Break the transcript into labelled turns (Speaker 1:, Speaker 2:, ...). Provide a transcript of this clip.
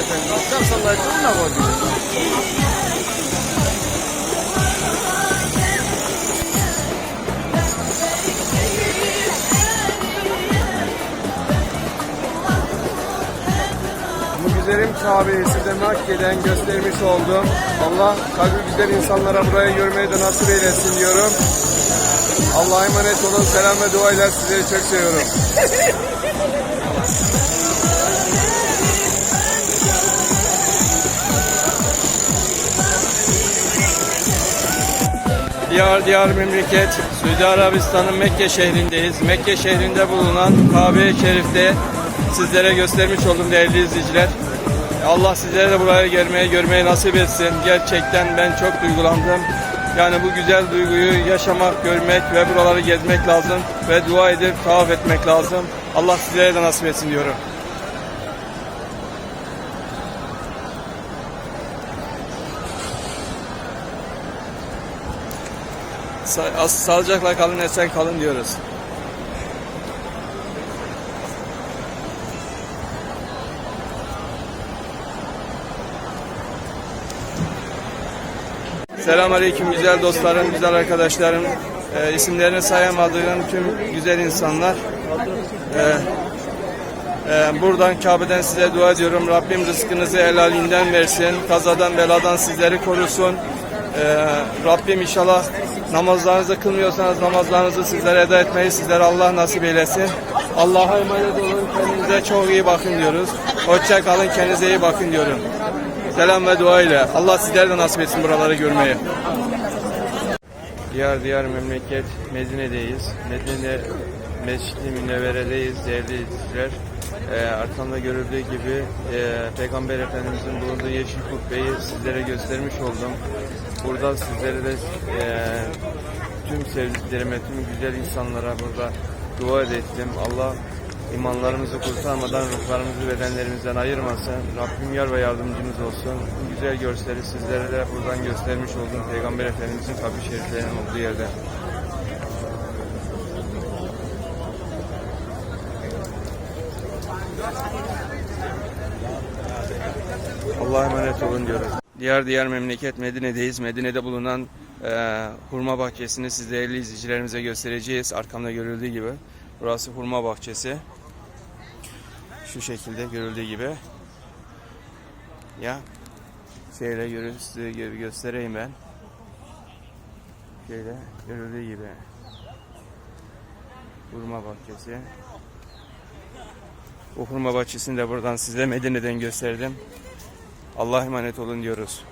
Speaker 1: efendim. Sallayıp durma koydun. Bu güzelim Kabe'yi size Makke'den göstermiş oldum. Allah kalbi güzel insanlara burayı görmeyi de nasip eylesin diyorum. Allah'a emanet olun. Selam ve duayla sizleri çok seviyorum. Diyar diyar memleket Suudi Arabistan'ın Mekke şehrindeyiz. Mekke şehrinde bulunan Kabe-i Şerif'te sizlere göstermiş oldum değerli izleyiciler. Allah sizlere de buraya gelmeyi, görmeyi nasip etsin. Gerçekten ben çok duygulandım. Yani bu güzel duyguyu yaşamak, görmek ve buraları gezmek lazım ve dua edip tavaf etmek lazım. Allah sizlere de nasip etsin diyorum. Sağlıcakla kalın, esen kalın diyoruz. Selamünaleyküm güzel dostlarım, güzel arkadaşlarım. Ee, isimlerini sayamadığım tüm güzel insanlar. Ee, e, buradan Kabe'den size dua ediyorum. Rabbim rızkınızı helalinden versin. Kazadan beladan sizleri korusun. Ee, Rabbim inşallah namazlarınızı kılmıyorsanız namazlarınızı sizlere eda etmeyi sizlere Allah nasip eylesin. Allah'a emanet olun. Kendinize çok iyi bakın diyoruz. Hoşça kalın. Kendinize iyi bakın diyorum. Selam ve dua ile. Allah sizlere de nasip etsin buraları görmeyi. Diyar diyar memleket Medine'deyiz. Medine Mescid-i Münevvere'deyiz değerli izleyiciler. Ee, arkamda görüldüğü gibi e, Peygamber Efendimizin bulunduğu yeşil kubbeyi sizlere göstermiş oldum. Burada sizlere de e, tüm sevdiklerime, tüm güzel insanlara burada dua ettim. Allah imanlarımızı kurtarmadan ruhlarımızı bedenlerimizden ayırmasın. Rabbim yar ve yardımcımız olsun. Bu güzel görseli sizlere de buradan göstermiş olduğum Peygamber Efendimizin kabri şeriflerinin olduğu yerde. Allah'a emanet olun diyoruz. Diğer diğer memleket Medine'deyiz. Medine'de bulunan e, hurma bahçesini siz değerli izleyicilerimize göstereceğiz. Arkamda görüldüğü gibi. Burası hurma bahçesi. Şu şekilde görüldüğü gibi. Ya şöyle görüldüğü gibi göstereyim ben. Şöyle görüldüğü gibi. Hurma bahçesi. Bu hurma bahçesini de buradan size Medine'den gösterdim. Allah'a emanet olun diyoruz.